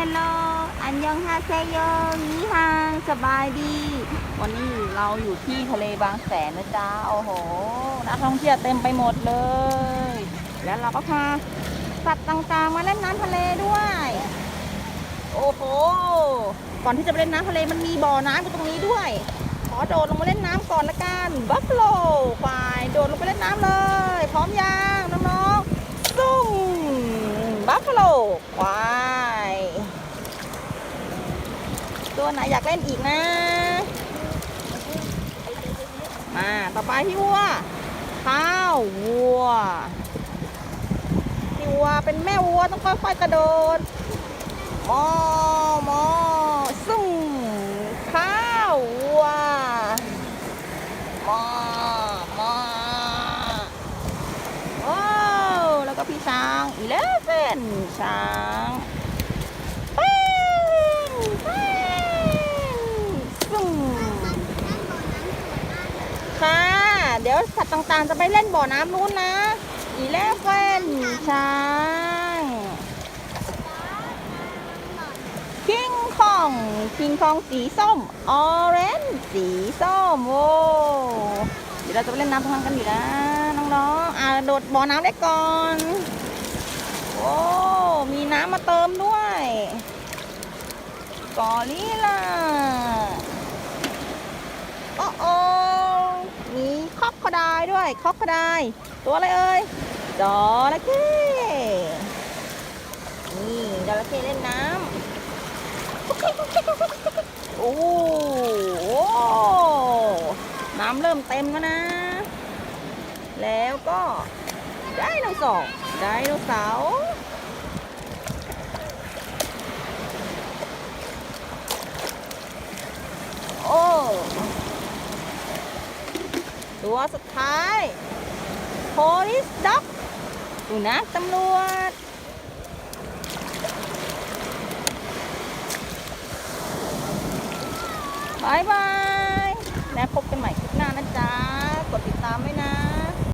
ฮลโล อันยองฮาเซโยนี่ฮางสบายดี วันนี้เราอยู่ที่ทะเลบางแสนนะจ๊ะ โอ้โห นักท่องเที่ยวเต็มไปหมดเลย แล้วเราก็พาสัตว์ต่างๆ มาเล่นน้ำทะเลด้วย โอ้โห ก่อนที่จะไปเล่นน้ำทะเลมันมีบ่อน้ำอยู่ตรงนี้ด้วย ขอโดดลงมาเล่นน้ำก่อนละกัน บัฟฟาโลควายโดดลงไปเล่นน้ำเลย พร้อมยังน้องๆ ซุ่มบัฟฟาโลควาย ตัวไหนอยากเล่นอีกนะ มาต่อไปพี่วัวข้าววัวพี่วัวเป็นแม่วัวต้องค่อยๆกระโดดมอมอซุ่มข้าววัวมอมอโอ้แล้วก็พี่ช้างอีเลฟเว่นช้างเป้งเป้งซุ่ม ค่ะ เดี๋ยวสัตว์ต่างๆ จะไปเล่นบ่อน้ำนู้นนะอีเลฟเว่นช้างคิงคองคิงคองสีส้มออเรนจ์สีส้มโอ้เดี๋ยวเราจะไปเล่นน้ำตรงนั้นกันอยู่นะน้องๆอ่าโดดบ่อน้ำได้ก่อนโอ้มีน้ำมาเติมด้วยกอริลล่า โอ้โอ้มี ไดด้วยคอกกระไดตัวอะไรเอ่ยจระเข้นี่จระเข้เล่นน้ำโอ้โหน้ำเริ่มเต็มแล้วนะ แล้วก็ไดโนเสาร์ไดโนเสาร์โอ้ ตัวสุดท้าย police dog สุนัขตำรวจ บายบาย แล้วพบกันใหม่คลิปหน้านะจ๊ะ กดติดตามไว้นะ